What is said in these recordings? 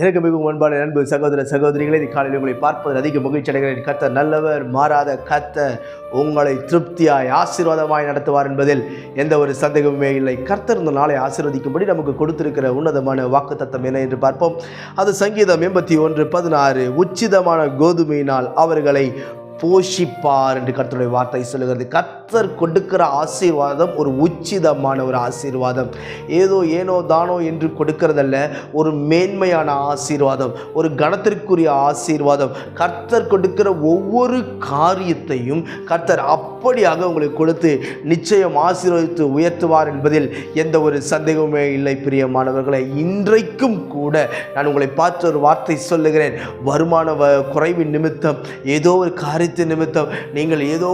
எனக்கு மிகவும் அன்பான அன்பு சகோதர சகோதரிகளை காலையில் உங்களை பார்ப்பதில் அதிக மகிழ்ச்சி அடைகிறேன். கத்த நல்லவர் மாறாத கர்த்தர் உங்களை திருப்தியாய் ஆசீர்வாதமாய் நடத்துவார் என்பதில் எந்த ஒரு சந்தேகமுமே இல்லை. கர்த்தர் இந்த நாளை ஆசீர்வதிக்கும்படி நமக்கு கொடுத்திருக்கிற உன்னதமான வாக்கு தத்தம் என்ன என்று பார்ப்போம். அது சங்கீதம் எண்பத்தி ஒன்று பதினாறு உச்சிதமான கோதுமையினால் அவர்களை போஷிப்பார் என்று கர்த்தருடைய வார்த்தை சொல்லுகிறது. கர்த்தர் கொடுக்கிற ஆசீர்வாதம் ஒரு உச்சிதமான ஒரு ஆசீர்வாதம். ஏதோ ஏனோ தானோ என்று கொடுக்கிறதல்ல ஒரு மேன்மையான ஆசீர்வாதம் ஒரு கணத்திற்குரிய ஆசீர்வாதம். கர்த்தர் கொடுக்கிற ஒவ்வொரு காரியத்தையும் கர்த்தர் அப்படியாக உங்களுக்கு கொடுத்து நிச்சயம் ஆசீர்வதித்து உயர்த்துவார் என்பதில் எந்த ஒரு சந்தேகமே இல்லை பிரியமானவர்களை. இன்றைக்கும் கூட நான் உங்களை பார்த்து ஒரு வார்த்தை சொல்லுகிறேன். வருமான வ குறைவின் நிமித்தம் ஏதோ ஒரு காரியத்தின் நிமித்தம் நீங்கள் ஏதோ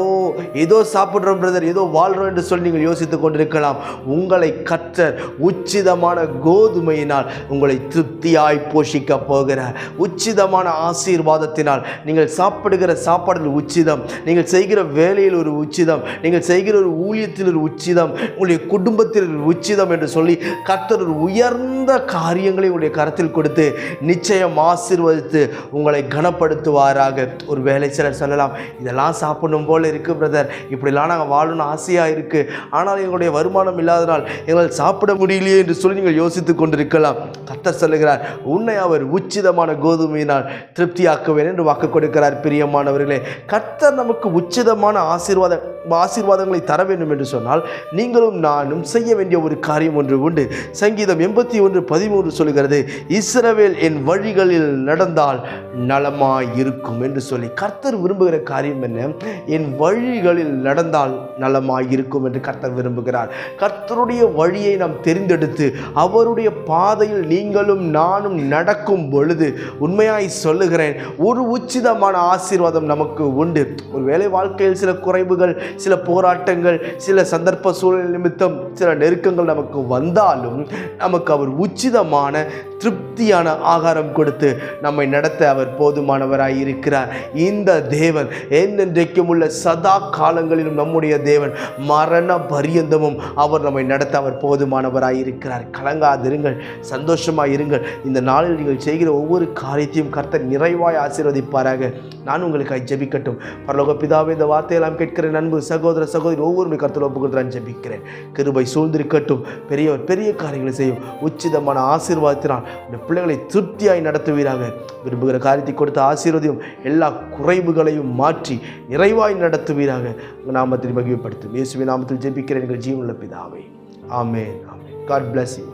ஏதோ சாப்பிட்றோம் பிரதர் ஏதோ வாழ்கிறோம் என்று சொல்லி நீங்கள் யோசித்துக் கொண்டிருக்கலாம். உங்களை கற்றர் உச்சிதமான கோதுமையினால் உங்களை திருப்தியாய் போஷிக்க போகிறார் உச்சிதமான ஆசீர்வாதத்தினால் நீங்கள் சாப்பிடுகிற சாப்பாடில் உச்சிதம் நீங்கள் செய்கிற வேலையில் ஒரு உச்சிதம் நீங்கள் செய்கிற ஒரு ஊழியத்தில் ஒரு உச்சிதம் உங்களுடைய குடும்பத்தில் ஒரு உச்சிதம் என்று சொல்லி கர்த்தர் ஒரு உயர்ந்த காரியங்களை உங்களுடைய கரத்தில் கொடுத்து நிச்சயம் ஆசீர்வதித்து உங்களை கனப்படுத்துவாராக. ஒரு வேலை சிலர் சொல்லலாம் இதெல்லாம் சாப்பிடணும் போல இருக்குது பிரதர் இப்படிலாம் நாங்கள் வாழணும்னு ஆசையாக இருக்குது ஆனால் எங்களுடைய வருமானம் இல்லாதனால் எங்களால் சாப்பிட முடியலையே என்று சொல்லி நீங்கள் யோசித்துக் கொண்டிருக்கலாம். கர்த்தர் சொல்லுகிறார் உன்னை அவர் உச்சிதமான கோதுமையினால் திருப்தியாக்குவேன் என்று வாக்கு கொடுக்கிறார் பிரியமானவர்களே. கர்த்தர் நமக்கு உச்சிதமான ஆசீர்வாத ஆசீர்வாதங்களை தர வேண்டும் என்று சொன்னால் நீங்களும் நானும் செய்ய வேண்டிய ஒரு காரியம் ஒன்று உண்டு. சங்கீதம் எண்பத்தி ஒன்று பதிமூன்று சொல்கிறது இஸ்ரவேல் என் வழிகளில் நடந்தால் நலமாய் இருக்கும் என்று சொல்லி கர்த்தர் விரும்புகிற காரியம் என்ன? என் வழிகளில் நடந்தால் நலமாக இருக்கும் என்று கர்த்தர் விரும்புகிறார். கர்த்தருடைய வழியை நாம் தெரிந்தெடுத்து அவருடைய பாதையில் நீங்களும் நானும் நடக்கும் பொழுது உண்மையாய் சொல்லுகிறேன் ஒரு உச்சிதமான ஆசீர்வாதம் நமக்கு உண்டு. ஒரு வேலை வாழ்க்கையில் சில குறைவுகள் சில போராட்டங்கள் சில சந்தர்ப்ப சூழல் நிமித்தம் சில நெருக்கங்கள் நமக்கு வந்தாலும் நமக்கு அவர் உச்சிதமான திருப்தியான ஆகாரம் கொடுத்து நம்மை நடத்த அவர் போதுமானவராய் இருக்கிறார். இந்த தேவன் என்னென்றைக்கும் உள்ள சதா காலங்களிலும் நம்முடைய தேவன் மரண பரியந்தமும் அவர் நம்மை நடத்த அவர் போதுமானவராய் இருக்கிறார். கலங்காதிருங்கள் சந்தோஷமாக இருங்கள். இந்த நாளில் நீங்கள் செய்கிற ஒவ்வொரு காரியத்தையும் கர்த்தர் நிறைவாய் ஆசீர்வதிப்பாராக. நான் உங்களுக்காக ஜெபிக்கட்டும். பரலோக பிதாவே இந்த வார்த்தையெல்லாம் கேட்கிற நண்பு சகோதர சகோதரி ஒவ்வொரு கருத்தில் ஒப்புக்கொண்டு ஜெபிக்கிறேன். கிருபை சூழ்ந்திருக்கட்டும். பெரியவர் பெரிய காரியங்களை செய்யும். உச்சிதமான ஆசீர்வாதத்தினால் இந்த பிள்ளைகளை திருப்தியாய் நடத்துவீராக. விரும்புகிற காரியத்தை கொடுத்த ஆசீர்வதியும் எல்லா குறைவுகளையும் மாற்றி நிறைவாய் நடத்துவீராக. உங்கள் நாமத்தில் மகிழ்ப்படுத்தும் இயேசுவின் நாமத்தில் ஜெபிக்கிறேன் எங்கள் ஜீவனுள்ள பிதாவை. ஆமே ஆமே காட் பிளஸ் யூ